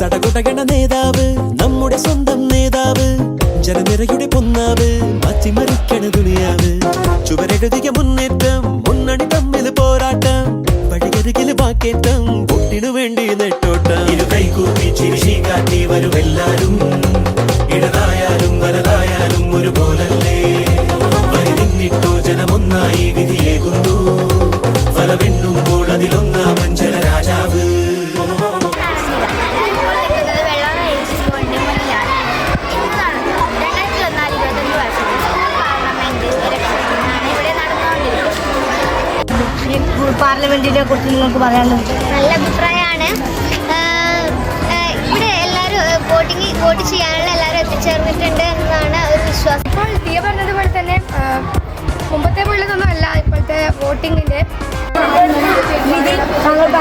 ചടകുടകണ നേതാവ് നമ്മുടെ സ്വന്തം നേതാവ് ജനനിരയുടെ പൊന്നാവ് മാറ്റിമറിക്കണ ദുനിയാവ്. ചുവരെഴുതിയ മുന്നേറ്റം മുന്നണി തമ്മിൽ പോരാട്ടം വഴികരികിൽ ബാക്കേറ്റം കുട്ടിനു വേണ്ടി നെട്ടോട്ടം. കൈകൂപ്പി ചിരിശി കാട്ടി വരുമെല്ലാരും ഇടതായാലും വലതായാലും ഒരുപോലല്ലേ? വരി ജനമൊന്നായി വിധിയേകുന്നു പാർലമെന്റിനെ കുറിച്ച് നിങ്ങൾക്ക് പറയാനുള്ളത്? നല്ല അഭിപ്രായമാണ്. ഇവിടെ എല്ലാവരും വോട്ടിംഗ് വോട്ട് ചെയ്യാനുള്ള എല്ലാവരും എത്തിച്ചേർന്നിട്ടുണ്ട് എന്നാണ് ഒരു വിശ്വാസം. ഇപ്പോൾ തീയ പറഞ്ഞതുപോലെ തന്നെ മുമ്പത്തെ പോലുള്ളതൊന്നും അല്ല ഇപ്പോഴത്തെ വോട്ടിങ്ങിന്റെ താങ്കൾക്ക്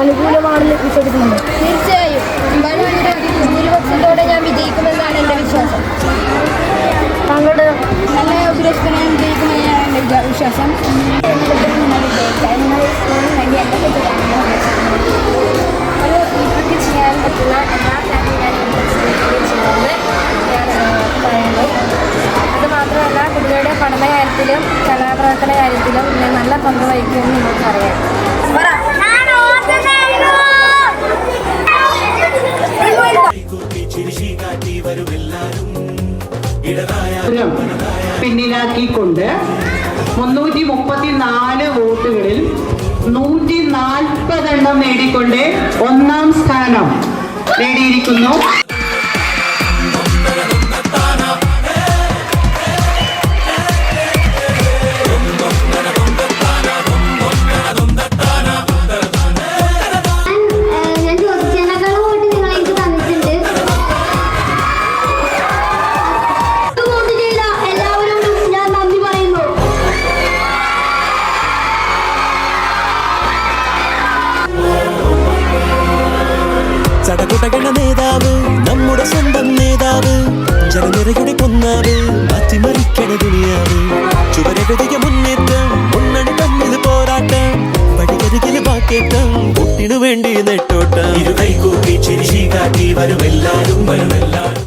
അനുകൂലമാണെന്ന് വിശ്വസിക്കുന്നുണ്ട്? തീർച്ചയായും. വളരെ ഭൂരിപക്ഷത്തോടെ ഞാൻ വിജയിക്കുമെന്നാണ് എന്റെ വിശ്വാസം. താങ്കളുടെ നല്ല ഭൂരിപക്ഷത്തോടെ ഞാൻ വിജയിക്കുമെന്നാണ് എന്റെ വിശ്വാസം. കലാപ്രവർത്തന കാര്യത്തിലും നല്ല പങ്ക് വഹിക്കുമെന്ന് നിങ്ങൾക്കറിയാം പിന്നിലാക്കിക്കൊണ്ട് മുന്നൂറ്റി മുപ്പത്തിനാല് വോട്ടുകളിൽ നൂറ്റി നാൽപ്പതെണ്ണം നേടിക്കൊണ്ട് ഒന്നാം സ്ഥാനം നേടിയിരിക്കുന്നു. പൊട്ടിനു വേണ്ടി നെട്ടോട്ടം. ഇരു കൈകൂപ്പി ചിരിശി കാട്ടി വരുമെല്ലാരും വരുമെല്ലാരും.